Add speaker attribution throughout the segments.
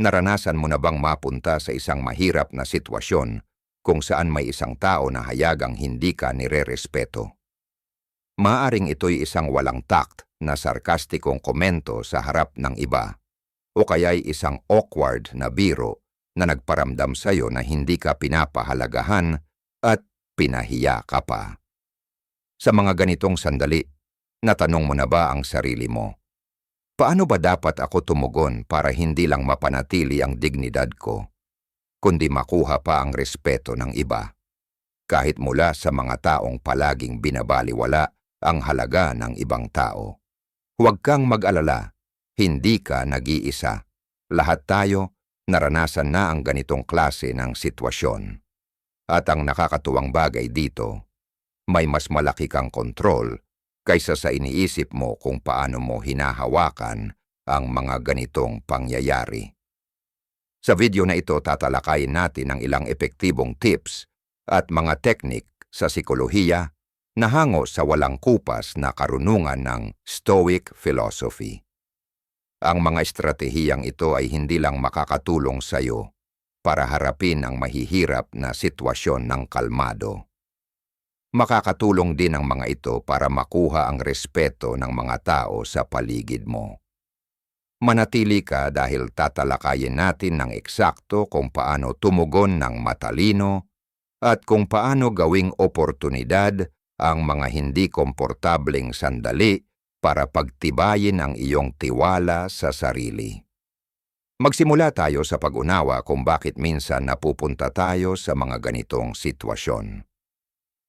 Speaker 1: Naranasan mo na bang mapunta sa isang mahirap na sitwasyon kung saan may isang tao na hayagang hindi ka nire-respeto? Maaring ito'y isang walang tact na sarkastikong komento sa harap ng iba o kaya'y isang awkward na biro na nagparamdam sa'yo na hindi ka pinapahalagahan at pinahiya ka pa. Sa mga ganitong sandali, natanong mo na ba ang sarili mo? Paano ba dapat ako tumugon para hindi lang mapanatili ang dignidad ko, kundi makuha pa ang respeto ng iba? Kahit mula sa mga taong palaging binabaliwala ang halaga ng ibang tao. Huwag kang mag-alala, hindi ka nag-iisa. Lahat tayo naranasan na ang ganitong klase ng sitwasyon. At ang nakakatuwang bagay dito, may mas malaki kang kontrol kaysa sa iniisip mo kung paano mo hinahawakan ang mga ganitong pangyayari. Sa video na ito tatalakayin natin ang ilang epektibong tips at mga teknik sa sikolohiya na hango sa walang kupas na karunungan ng Stoic philosophy. Ang mga estratehiyang ito ay hindi lang makakatulong sa iyo para harapin ang mahihirap na sitwasyon ng kalmado Makakatulong din ang mga ito para makuha ang respeto ng mga tao sa paligid mo. Manatili ka dahil tatalakayin natin ng eksakto kung paano tumugon ng matalino at kung paano gawing oportunidad ang mga hindi komportabling sandali para pagtibayin ang iyong tiwala sa sarili. Magsimula tayo sa pag-unawa kung bakit minsan napupunta tayo sa mga ganitong sitwasyon.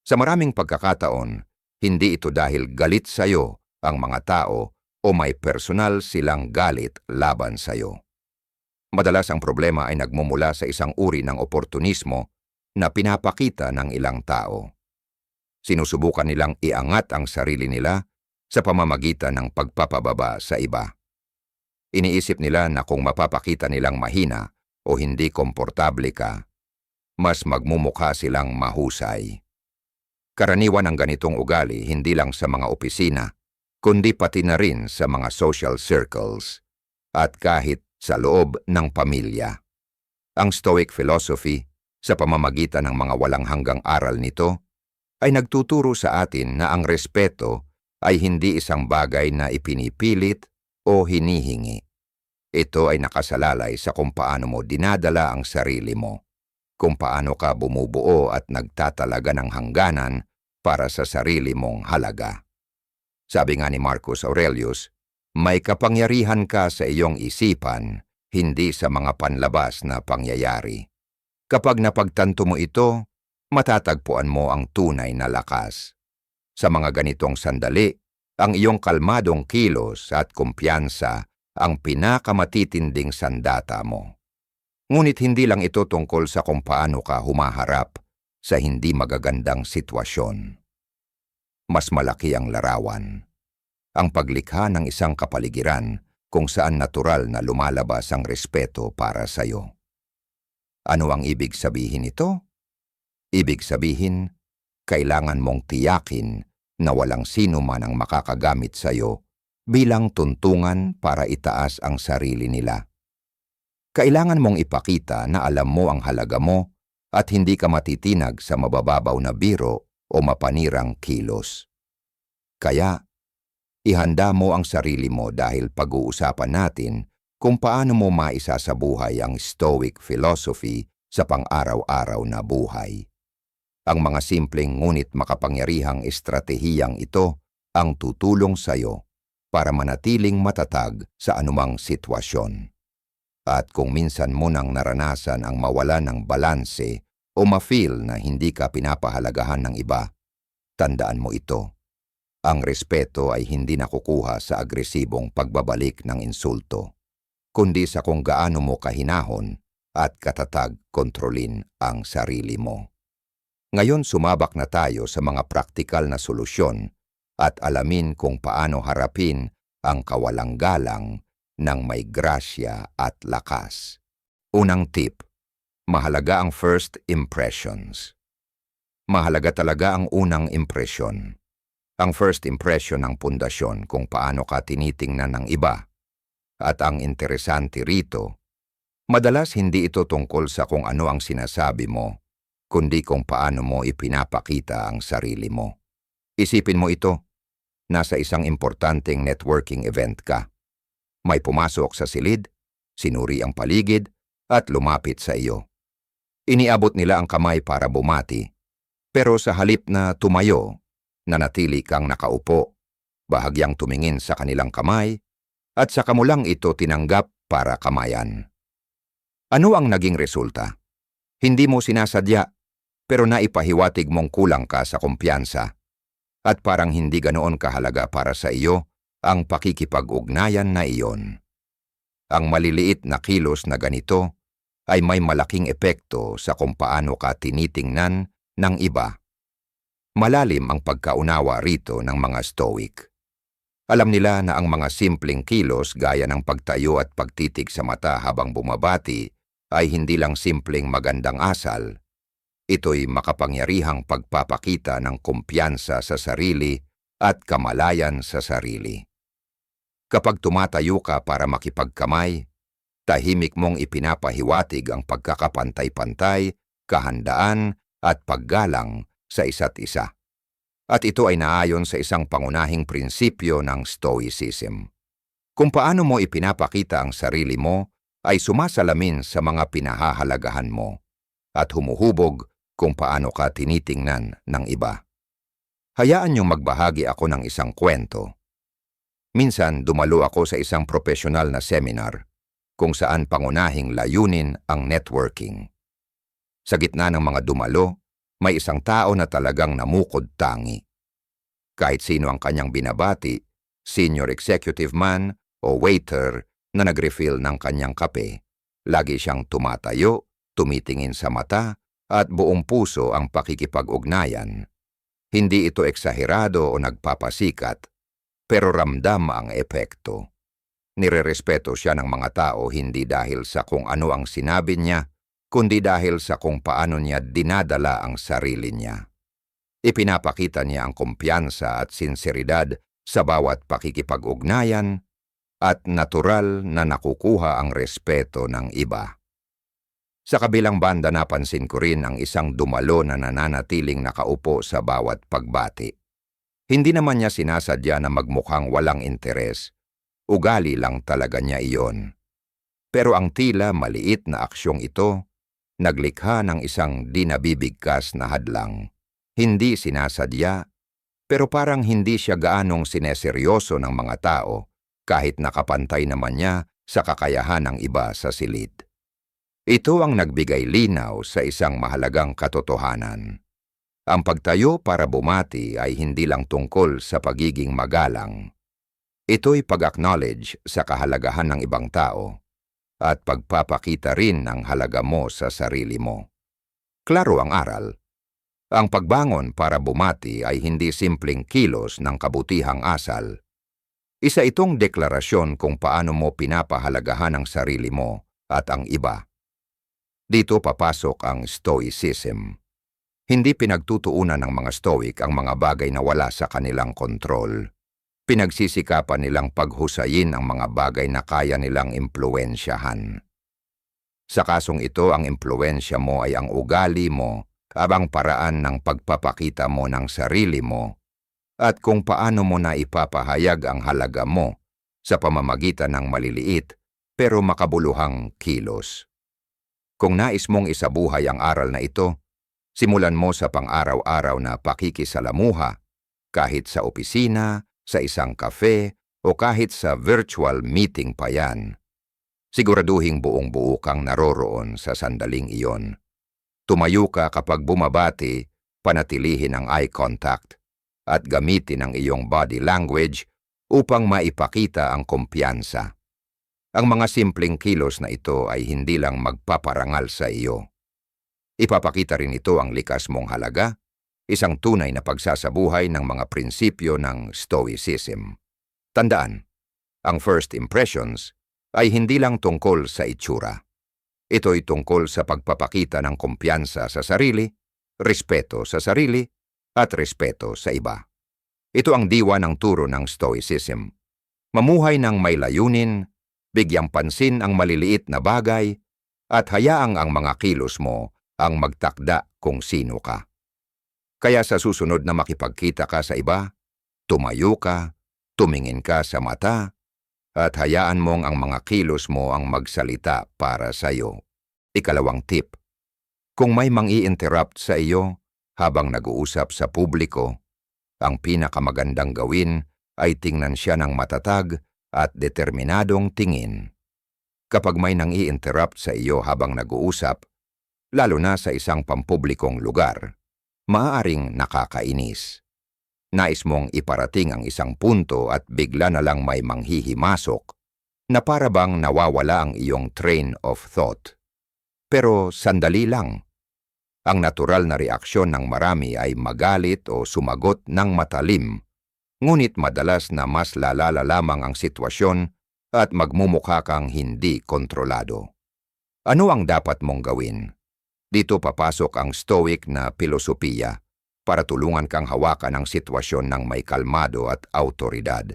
Speaker 1: Sa maraming pagkakataon, hindi ito dahil galit sa iyo ang mga tao o may personal silang galit laban sa iyo. Madalas ang problema ay nagmumula sa isang uri ng oportunismo na pinapakita ng ilang tao. Sinusubukan nilang iangat ang sarili nila sa pamamagitan ng pagpapababa sa iba. Iniisip nila na kung mapapakita nilang mahina o hindi komportable ka, mas magmumukha silang mahusay. Karaniwan ang ganitong ugali hindi lang sa mga opisina, kundi pati na rin sa mga social circles at kahit sa loob ng pamilya. Ang Stoic philosophy, sa pamamagitan ng mga walang hanggang aral nito, ay nagtuturo sa atin na ang respeto ay hindi isang bagay na ipinipilit o hinihingi. Ito ay nakasalalay sa kung paano mo dinadala ang sarili mo kung paano ka bumubuo at nagtatalaga ng hangganan para sa sarili mong halaga. Sabi nga ni Marcus Aurelius, may kapangyarihan ka sa iyong isipan, hindi sa mga panlabas na pangyayari. Kapag napagtanto mo ito, matatagpuan mo ang tunay na lakas. Sa mga ganitong sandali, ang iyong kalmadong kilos at kumpiyansa ang pinakamatitinding sandata mo. Ngunit hindi lang ito tungkol sa kung paano ka humaharap sa hindi magagandang sitwasyon. Mas malaki ang larawan. Ang paglikha ng isang kapaligiran kung saan natural na lumalabas ang respeto para sa iyo. Ano ang ibig sabihin ito? Ibig sabihin, kailangan mong tiyakin na walang sino man ang makakagamit sa iyo bilang tuntungan para itaas ang sarili nila kailangan mong ipakita na alam mo ang halaga mo at hindi ka matitinag sa mabababaw na biro o mapanirang kilos. Kaya, ihanda mo ang sarili mo dahil pag-uusapan natin kung paano mo maisasabuhay ang Stoic philosophy sa pang-araw-araw na buhay. Ang mga simpleng ngunit makapangyarihang estratehiyang ito ang tutulong sa iyo para manatiling matatag sa anumang sitwasyon. At kung minsan mo nang naranasan ang mawala ng balanse o ma-feel na hindi ka pinapahalagahan ng iba, tandaan mo ito. Ang respeto ay hindi nakukuha sa agresibong pagbabalik ng insulto, kundi sa kung gaano mo kahinahon at katatag kontrolin ang sarili mo. Ngayon sumabak na tayo sa mga praktikal na solusyon at alamin kung paano harapin ang kawalang galang ng may grasya at lakas. Unang tip, mahalaga ang first impressions. Mahalaga talaga ang unang impresyon. Ang first impression ng pundasyon kung paano ka tinitingnan ng iba. At ang interesante rito, Madalas hindi ito tungkol sa kung ano ang sinasabi mo, kundi kung paano mo ipinapakita ang sarili mo. Isipin mo ito, nasa isang importanteng networking event ka. May pumasok sa silid, sinuri ang paligid, at lumapit sa iyo. Iniabot nila ang kamay para bumati, pero sa halip na tumayo, nanatili kang nakaupo, bahagyang tumingin sa kanilang kamay, at sa kamulang ito tinanggap para kamayan. Ano ang naging resulta? Hindi mo sinasadya, pero naipahiwatig mong kulang ka sa kumpiyansa. At parang hindi ganoon kahalaga para sa iyo ang pakikipag-ugnayan na iyon. Ang maliliit na kilos na ganito ay may malaking epekto sa kung paano ka tinitingnan ng iba. Malalim ang pagkaunawa rito ng mga Stoic. Alam nila na ang mga simpleng kilos gaya ng pagtayo at pagtitig sa mata habang bumabati ay hindi lang simpleng magandang asal. Ito'y makapangyarihang pagpapakita ng kumpiyansa sa sarili at kamalayan sa sarili. Kapag tumatayo ka para makipagkamay, tahimik mong ipinapahiwatig ang pagkakapantay-pantay, kahandaan at paggalang sa isa't isa. At ito ay naayon sa isang pangunahing prinsipyo ng Stoicism. Kung paano mo ipinapakita ang sarili mo ay sumasalamin sa mga pinahahalagahan mo at humuhubog kung paano ka tinitingnan ng iba. Hayaan niyong magbahagi ako ng isang kwento Minsan dumalo ako sa isang profesional na seminar kung saan pangunahing layunin ang networking. Sa gitna ng mga dumalo, may isang tao na talagang namukod tangi. Kahit sino ang kanyang binabati, senior executive man o waiter na nag-refill ng kanyang kape, lagi siyang tumatayo, tumitingin sa mata at buong puso ang pakikipag-ugnayan. Hindi ito eksaherado o nagpapasikat, pero ramdam ang epekto. Nirerespeto siya ng mga tao hindi dahil sa kung ano ang sinabi niya, kundi dahil sa kung paano niya dinadala ang sarili niya. Ipinapakita niya ang kumpiyansa at sinseridad sa bawat pakikipag-ugnayan at natural na nakukuha ang respeto ng iba. Sa kabilang banda napansin ko rin ang isang dumalo na nananatiling nakaupo sa bawat pagbati. Hindi naman niya sinasadya na magmukhang walang interes. Ugali lang talaga niya iyon. Pero ang tila maliit na aksyong ito, naglikha ng isang di nabibigkas na hadlang. Hindi sinasadya, pero parang hindi siya gaanong sineseryoso ng mga tao kahit nakapantay naman niya sa kakayahan ng iba sa silid. Ito ang nagbigay linaw sa isang mahalagang katotohanan. Ang pagtayo para bumati ay hindi lang tungkol sa pagiging magalang. Ito'y pag-acknowledge sa kahalagahan ng ibang tao at pagpapakita rin ng halaga mo sa sarili mo. Klaro ang aral. Ang pagbangon para bumati ay hindi simpleng kilos ng kabutihang asal. Isa itong deklarasyon kung paano mo pinapahalagahan ang sarili mo at ang iba. Dito papasok ang Stoicism hindi pinagtutuunan ng mga Stoic ang mga bagay na wala sa kanilang kontrol. Pinagsisikapan nilang paghusayin ang mga bagay na kaya nilang impluensyahan. Sa kasong ito, ang impluensya mo ay ang ugali mo, abang paraan ng pagpapakita mo ng sarili mo, at kung paano mo na ipapahayag ang halaga mo sa pamamagitan ng maliliit pero makabuluhang kilos. Kung nais mong isabuhay ang aral na ito, Simulan mo sa pang-araw-araw na pakikisalamuha, kahit sa opisina, sa isang kafe, o kahit sa virtual meeting pa yan. Siguraduhing buong buo kang naroroon sa sandaling iyon. Tumayo ka kapag bumabati, panatilihin ang eye contact, at gamitin ang iyong body language upang maipakita ang kumpiyansa. Ang mga simpleng kilos na ito ay hindi lang magpaparangal sa iyo Ipapakita rin ito ang likas mong halaga, isang tunay na pagsasabuhay ng mga prinsipyo ng Stoicism. Tandaan, ang first impressions ay hindi lang tungkol sa itsura. Ito'y tungkol sa pagpapakita ng kumpiyansa sa sarili, respeto sa sarili, at respeto sa iba. Ito ang diwa ng turo ng Stoicism. Mamuhay ng may layunin, bigyang pansin ang maliliit na bagay, at hayaang ang mga kilos mo ang magtakda kung sino ka. Kaya sa susunod na makipagkita ka sa iba, tumayo ka, tumingin ka sa mata, at hayaan mong ang mga kilos mo ang magsalita para sa iyo. Ikalawang tip, kung may mangi-interrupt sa iyo habang nag-uusap sa publiko, ang pinakamagandang gawin ay tingnan siya ng matatag at determinadong tingin. Kapag may nang i-interrupt sa iyo habang nag-uusap, lalo na sa isang pampublikong lugar, maaaring nakakainis. Nais mong iparating ang isang punto at bigla na lang may manghihimasok na para bang nawawala ang iyong train of thought. Pero sandali lang. Ang natural na reaksyon ng marami ay magalit o sumagot ng matalim, ngunit madalas na mas lalala lamang ang sitwasyon at magmumukha kang hindi kontrolado. Ano ang dapat mong gawin? Dito papasok ang stoic na pilosopiya para tulungan kang hawakan ang sitwasyon ng may kalmado at autoridad.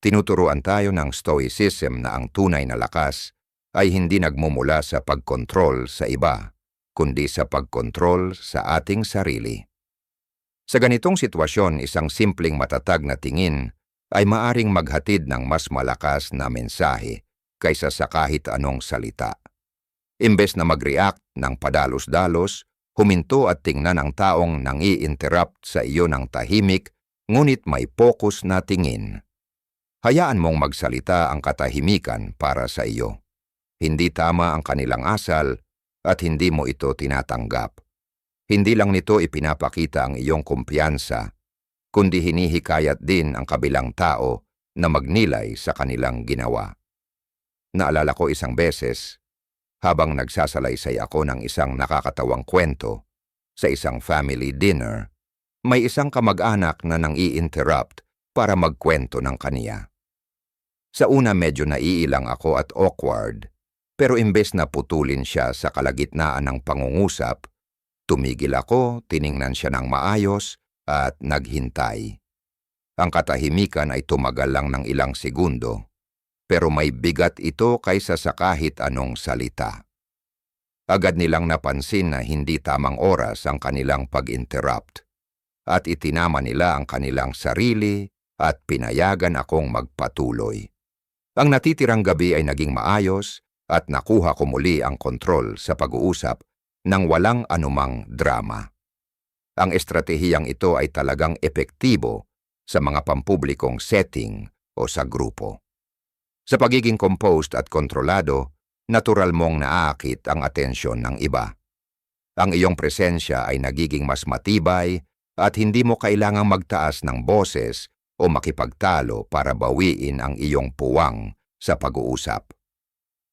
Speaker 1: Tinuturuan tayo ng stoicism na ang tunay na lakas ay hindi nagmumula sa pagkontrol sa iba, kundi sa pagkontrol sa ating sarili. Sa ganitong sitwasyon, isang simpleng matatag na tingin ay maaring maghatid ng mas malakas na mensahe kaysa sa kahit anong salita. Imbes na mag-react ng padalos-dalos, huminto at tingnan ang taong nang i-interrupt sa iyo ng tahimik, ngunit may focus na tingin. Hayaan mong magsalita ang katahimikan para sa iyo. Hindi tama ang kanilang asal at hindi mo ito tinatanggap. Hindi lang nito ipinapakita ang iyong kumpiyansa, kundi hinihikayat din ang kabilang tao na magnilay sa kanilang ginawa. Naalala ko isang beses, habang nagsasalaysay ako ng isang nakakatawang kwento sa isang family dinner, may isang kamag-anak na nang i-interrupt para magkwento ng kaniya. Sa una medyo naiilang ako at awkward, pero imbes na putulin siya sa kalagitnaan ng pangungusap, tumigil ako, tiningnan siya ng maayos at naghintay. Ang katahimikan ay tumagal lang ng ilang segundo, pero may bigat ito kaysa sa kahit anong salita. Agad nilang napansin na hindi tamang oras ang kanilang pag-interrupt, at itinama nila ang kanilang sarili at pinayagan akong magpatuloy. Ang natitirang gabi ay naging maayos at nakuha ko muli ang kontrol sa pag-uusap ng walang anumang drama. Ang estratehiyang ito ay talagang epektibo sa mga pampublikong setting o sa grupo. Sa pagiging composed at kontrolado, natural mong naaakit ang atensyon ng iba. Ang iyong presensya ay nagiging mas matibay at hindi mo kailangang magtaas ng boses o makipagtalo para bawiin ang iyong puwang sa pag-uusap.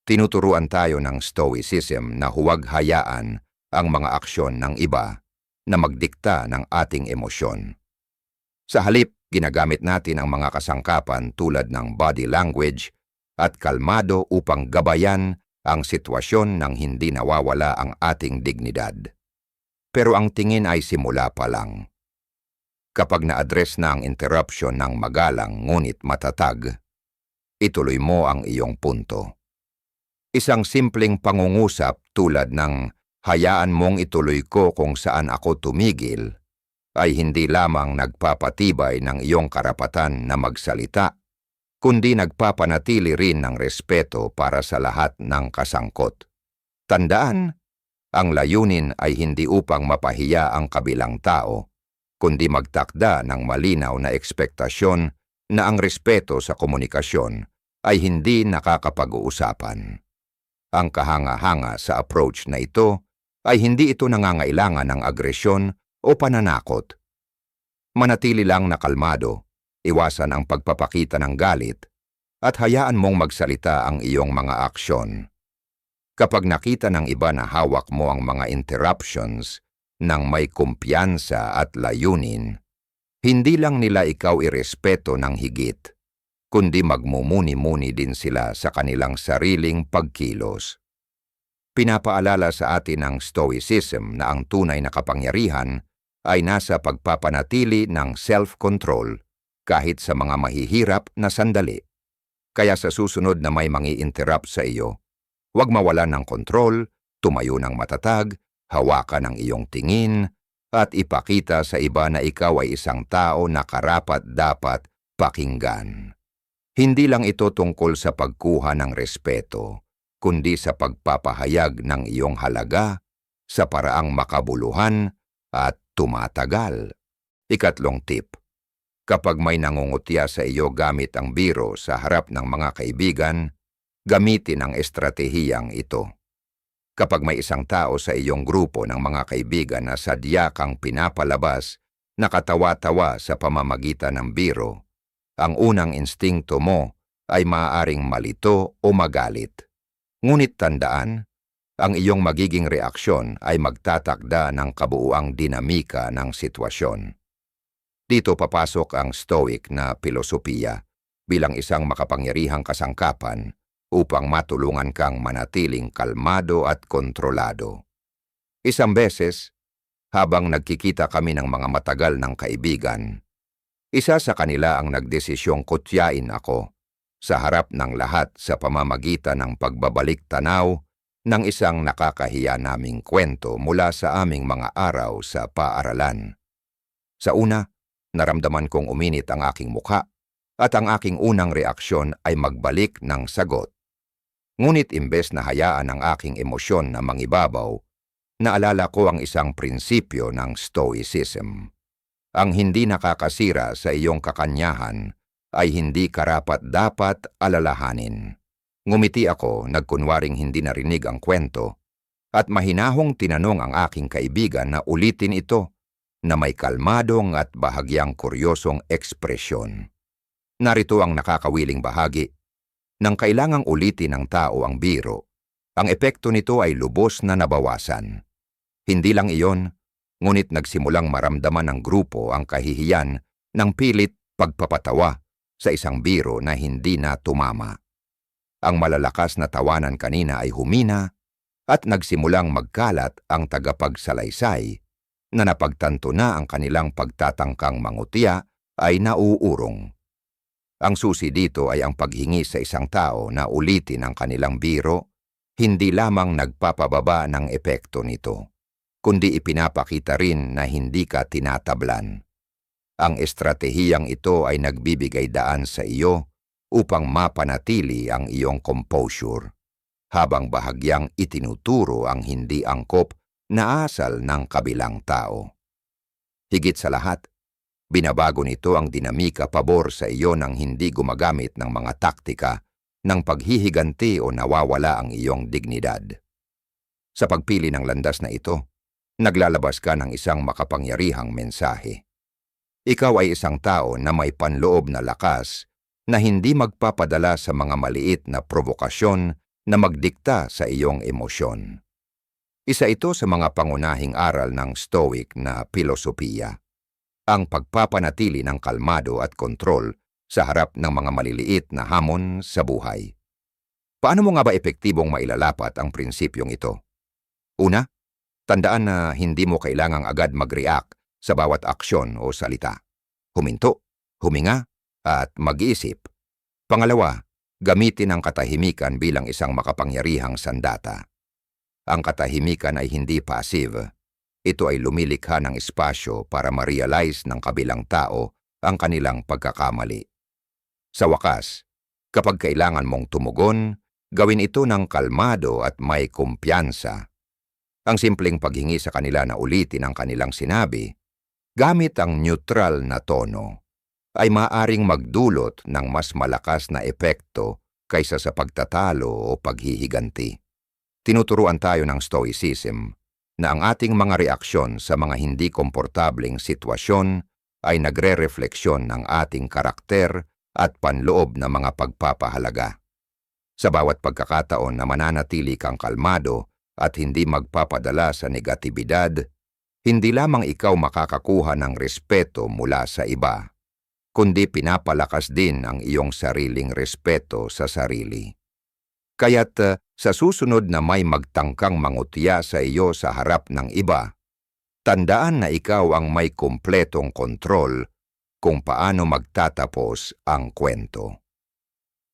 Speaker 1: Tinuturuan tayo ng Stoicism na huwag hayaan ang mga aksyon ng iba na magdikta ng ating emosyon. Sa halip, ginagamit natin ang mga kasangkapan tulad ng body language at kalmado upang gabayan ang sitwasyon nang hindi nawawala ang ating dignidad. Pero ang tingin ay simula pa lang. Kapag na-address na ang interruption ng magalang ngunit matatag, ituloy mo ang iyong punto. Isang simpleng pangungusap tulad ng hayaan mong ituloy ko kung saan ako tumigil, ay hindi lamang nagpapatibay ng iyong karapatan na magsalita, kundi nagpapanatili rin ng respeto para sa lahat ng kasangkot. Tandaan, ang layunin ay hindi upang mapahiya ang kabilang tao, kundi magtakda ng malinaw na ekspektasyon na ang respeto sa komunikasyon ay hindi nakakapag-uusapan. Ang kahanga-hanga sa approach na ito ay hindi ito nangangailangan ng agresyon o pananakot. Manatili lang na kalmado, iwasan ang pagpapakita ng galit, at hayaan mong magsalita ang iyong mga aksyon. Kapag nakita ng iba na hawak mo ang mga interruptions ng may kumpiyansa at layunin, hindi lang nila ikaw irespeto ng higit, kundi magmumuni-muni din sila sa kanilang sariling pagkilos. Pinapaalala sa atin ng Stoicism na ang tunay na kapangyarihan ay nasa pagpapanatili ng self-control kahit sa mga mahihirap na sandali. Kaya sa susunod na may mangi-interrupt sa iyo, Huwag mawalan ng kontrol, tumayo ng matatag, hawakan ang iyong tingin, at ipakita sa iba na ikaw ay isang tao na karapat dapat pakinggan. Hindi lang ito tungkol sa pagkuha ng respeto, kundi sa pagpapahayag ng iyong halaga sa paraang makabuluhan at tumatagal. Ikatlong tip. Kapag may nangungutya sa iyo gamit ang biro sa harap ng mga kaibigan, gamitin ang estratehiyang ito. Kapag may isang tao sa iyong grupo ng mga kaibigan na sadya kang pinapalabas, nakatawa-tawa sa pamamagitan ng biro, ang unang instingto mo ay maaaring malito o magalit. Ngunit tandaan, ang iyong magiging reaksyon ay magtatakda ng kabuuang dinamika ng sitwasyon. Dito papasok ang Stoic na pilosopiya bilang isang makapangyarihang kasangkapan upang matulungan kang manatiling kalmado at kontrolado. Isang beses, habang nagkikita kami ng mga matagal ng kaibigan, isa sa kanila ang nagdesisyong kutyain ako sa harap ng lahat sa pamamagitan ng pagbabalik tanaw ng isang nakakahiya naming kwento mula sa aming mga araw sa paaralan. Sa una, naramdaman kong uminit ang aking mukha at ang aking unang reaksyon ay magbalik ng sagot. Ngunit imbes na hayaan ang aking emosyon na mangibabaw, naalala ko ang isang prinsipyo ng Stoicism. Ang hindi nakakasira sa iyong kakanyahan ay hindi karapat dapat alalahanin. Ngumiti ako, nagkunwaring hindi narinig ang kwento, at mahinahong tinanong ang aking kaibigan na ulitin ito na may kalmadong at bahagyang kuryosong ekspresyon. Narito ang nakakawiling bahagi. Nang kailangang ulitin ng tao ang biro, ang epekto nito ay lubos na nabawasan. Hindi lang iyon, ngunit nagsimulang maramdaman ng grupo ang kahihiyan ng pilit pagpapatawa sa isang biro na hindi na tumama. Ang malalakas na tawanan kanina ay humina at nagsimulang magkalat ang tagapagsalaysay na napagtanto na ang kanilang pagtatangkang mangutya ay nauurong. Ang susi dito ay ang paghingi sa isang tao na ulitin ang kanilang biro, hindi lamang nagpapababa ng epekto nito, kundi ipinapakita rin na hindi ka tinatablan. Ang estratehiyang ito ay nagbibigay daan sa iyo upang mapanatili ang iyong composure, habang bahagyang itinuturo ang hindi angkop na asal ng kabilang tao. Higit sa lahat, binabago nito ang dinamika pabor sa iyo ng hindi gumagamit ng mga taktika ng paghihiganti o nawawala ang iyong dignidad. Sa pagpili ng landas na ito, naglalabas ka ng isang makapangyarihang mensahe. Ikaw ay isang tao na may panloob na lakas na hindi magpapadala sa mga maliit na provokasyon na magdikta sa iyong emosyon. Isa ito sa mga pangunahing aral ng Stoic na filosofiya, ang pagpapanatili ng kalmado at kontrol sa harap ng mga maliliit na hamon sa buhay. Paano mo nga ba epektibong mailalapat ang prinsipyong ito? Una, tandaan na hindi mo kailangang agad mag-react sa bawat aksyon o salita. Huminto, huminga, at mag-isip. Pangalawa, gamitin ang katahimikan bilang isang makapangyarihang sandata. Ang katahimikan ay hindi passive. Ito ay lumilikha ng espasyo para ma-realize ng kabilang tao ang kanilang pagkakamali. Sa wakas, kapag kailangan mong tumugon, gawin ito ng kalmado at may kumpiyansa. Ang simpleng paghingi sa kanila na ulitin ang kanilang sinabi, gamit ang neutral na tono ay maaring magdulot ng mas malakas na epekto kaysa sa pagtatalo o paghihiganti. Tinuturuan tayo ng Stoicism na ang ating mga reaksyon sa mga hindi komportabling sitwasyon ay nagre-refleksyon ng ating karakter at panloob na mga pagpapahalaga. Sa bawat pagkakataon na mananatili kang kalmado at hindi magpapadala sa negatibidad, hindi lamang ikaw makakakuha ng respeto mula sa iba, kundi pinapalakas din ang iyong sariling respeto sa sarili. Kaya't uh, sa susunod na may magtangkang mangutya sa iyo sa harap ng iba, tandaan na ikaw ang may kumpletong kontrol kung paano magtatapos ang kwento.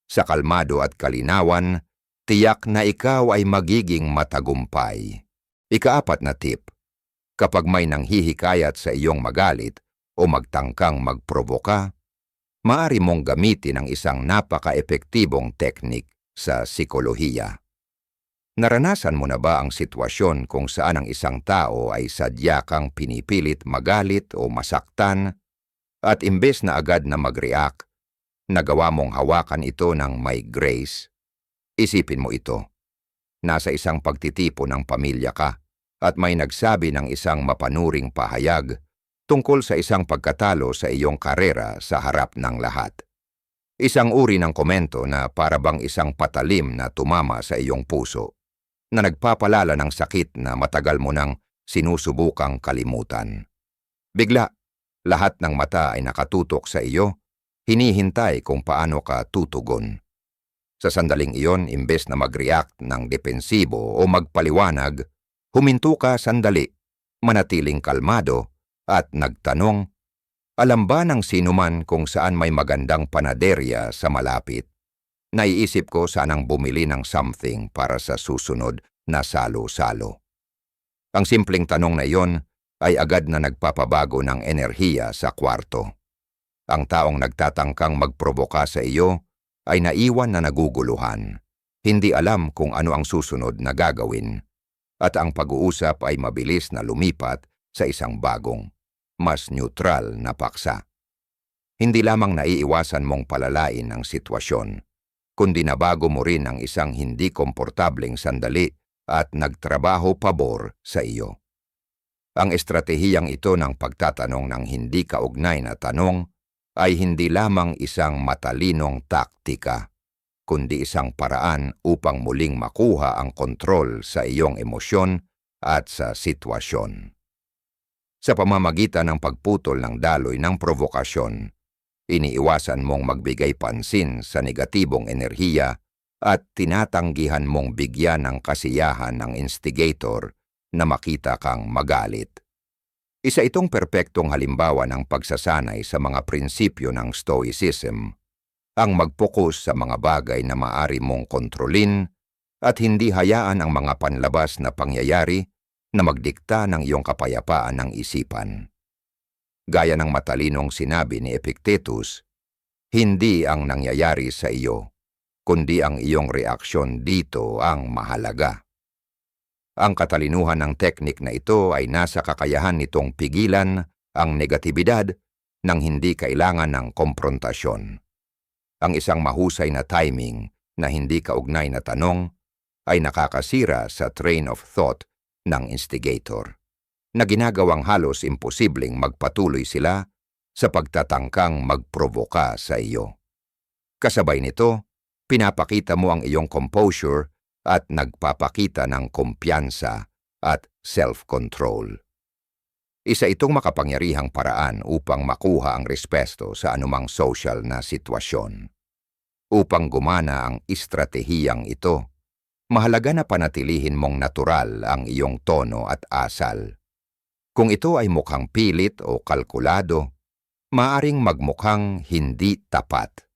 Speaker 1: Sa kalmado at kalinawan, tiyak na ikaw ay magiging matagumpay. Ikaapat na tip, kapag may nanghihikayat sa iyong magalit o magtangkang magprovoka, maaari mong gamitin ang isang napaka-epektibong teknik sa sikolohiya. Naranasan mo na ba ang sitwasyon kung saan ang isang tao ay sadya kang pinipilit magalit o masaktan at imbes na agad na mag-react, nagawa mong hawakan ito ng may grace? Isipin mo ito. Nasa isang pagtitipo ng pamilya ka at may nagsabi ng isang mapanuring pahayag tungkol sa isang pagkatalo sa iyong karera sa harap ng lahat. Isang uri ng komento na para bang isang patalim na tumama sa iyong puso na nagpapalala ng sakit na matagal mo nang sinusubukang kalimutan. Bigla, lahat ng mata ay nakatutok sa iyo, hinihintay kung paano ka tutugon. Sa sandaling iyon, imbes na mag-react ng depensibo o magpaliwanag, huminto ka sandali, manatiling kalmado, at nagtanong, alam ba ng sinuman kung saan may magandang panaderya sa malapit? Naiisip ko sanang bumili ng something para sa susunod na salo-salo. Ang simpleng tanong na iyon ay agad na nagpapabago ng enerhiya sa kwarto. Ang taong nagtatangkang magproboka sa iyo ay naiwan na naguguluhan. Hindi alam kung ano ang susunod na gagawin. At ang pag-uusap ay mabilis na lumipat sa isang bagong, mas neutral na paksa. Hindi lamang naiiwasan mong palalain ang sitwasyon, kundi nabago mo rin ang isang hindi komportableng sandali at nagtrabaho pabor sa iyo. Ang estratehiyang ito ng pagtatanong ng hindi kaugnay na tanong ay hindi lamang isang matalinong taktika, kundi isang paraan upang muling makuha ang kontrol sa iyong emosyon at sa sitwasyon. Sa pamamagitan ng pagputol ng daloy ng provokasyon, iniiwasan mong magbigay pansin sa negatibong enerhiya at tinatanggihan mong bigyan ng kasiyahan ng instigator na makita kang magalit. Isa itong perpektong halimbawa ng pagsasanay sa mga prinsipyo ng Stoicism, ang magpokus sa mga bagay na maari mong kontrolin at hindi hayaan ang mga panlabas na pangyayari na magdikta ng iyong kapayapaan ng isipan. Gaya ng matalinong sinabi ni Epictetus, hindi ang nangyayari sa iyo, kundi ang iyong reaksyon dito ang mahalaga. Ang katalinuhan ng teknik na ito ay nasa kakayahan nitong pigilan ang negatibidad nang hindi kailangan ng komprontasyon. Ang isang mahusay na timing na hindi kaugnay na tanong ay nakakasira sa train of thought ng instigator, na ginagawang halos imposibleng magpatuloy sila sa pagtatangkang magprovoka sa iyo. Kasabay nito, pinapakita mo ang iyong composure at nagpapakita ng kumpiyansa at self-control. Isa itong makapangyarihang paraan upang makuha ang respeto sa anumang social na sitwasyon. Upang gumana ang estratehiyang ito, mahalaga na panatilihin mong natural ang iyong tono at asal. Kung ito ay mukhang pilit o kalkulado, maaring magmukhang hindi tapat.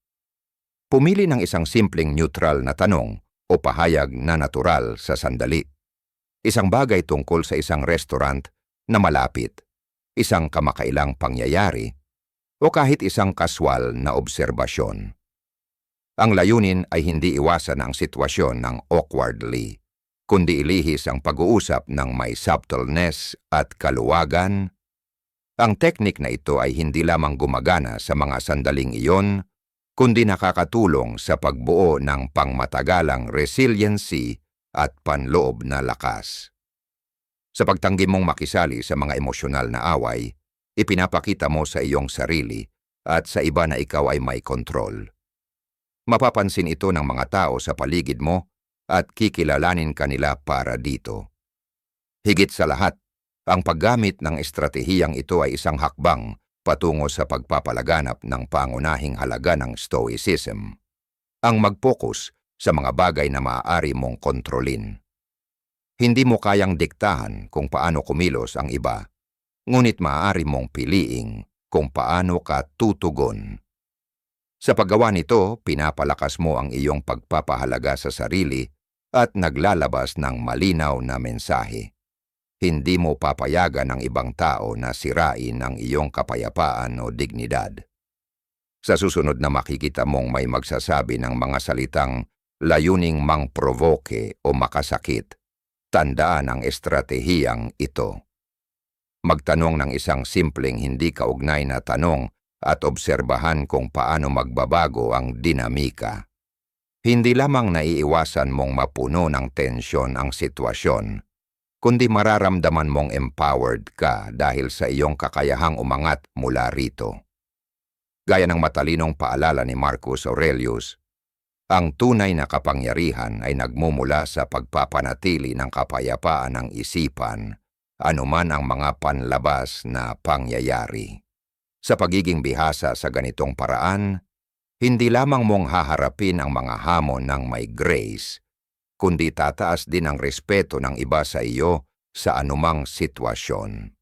Speaker 1: Pumili ng isang simpleng neutral na tanong o pahayag na natural sa sandali. Isang bagay tungkol sa isang restaurant na malapit, isang kamakailang pangyayari, o kahit isang kaswal na obserbasyon. Ang layunin ay hindi iwasan ang sitwasyon ng awkwardly, kundi ilihis ang pag-uusap ng may subtleness at kaluwagan. Ang teknik na ito ay hindi lamang gumagana sa mga sandaling iyon, kundi nakakatulong sa pagbuo ng pangmatagalang resiliency at panloob na lakas. Sa pagtanggi mong makisali sa mga emosyonal na away, ipinapakita mo sa iyong sarili at sa iba na ikaw ay may kontrol. Mapapansin ito ng mga tao sa paligid mo at kikilalanin kanila para dito. Higit sa lahat, ang paggamit ng estratehiyang ito ay isang hakbang patungo sa pagpapalaganap ng pangunahing halaga ng Stoicism, ang mag-focus sa mga bagay na maaari mong kontrolin. Hindi mo kayang diktahan kung paano kumilos ang iba, ngunit maaari mong piliing kung paano ka tutugon sa paggawa nito, pinapalakas mo ang iyong pagpapahalaga sa sarili at naglalabas ng malinaw na mensahe. Hindi mo papayagan ng ibang tao na sirain ang iyong kapayapaan o dignidad. Sa susunod na makikita mong may magsasabi ng mga salitang layuning mangprovoke o makasakit, tandaan ang estratehiyang ito. Magtanong ng isang simpleng hindi kaugnay na tanong at obserbahan kung paano magbabago ang dinamika. Hindi lamang naiiwasan mong mapuno ng tensyon ang sitwasyon, kundi mararamdaman mong empowered ka dahil sa iyong kakayahang umangat mula rito. Gaya ng matalinong paalala ni Marcus Aurelius, ang tunay na kapangyarihan ay nagmumula sa pagpapanatili ng kapayapaan ng isipan, anuman ang mga panlabas na pangyayari. Sa pagiging bihasa sa ganitong paraan, hindi lamang mong haharapin ang mga hamon ng may grace, kundi tataas din ang respeto ng iba sa iyo sa anumang sitwasyon.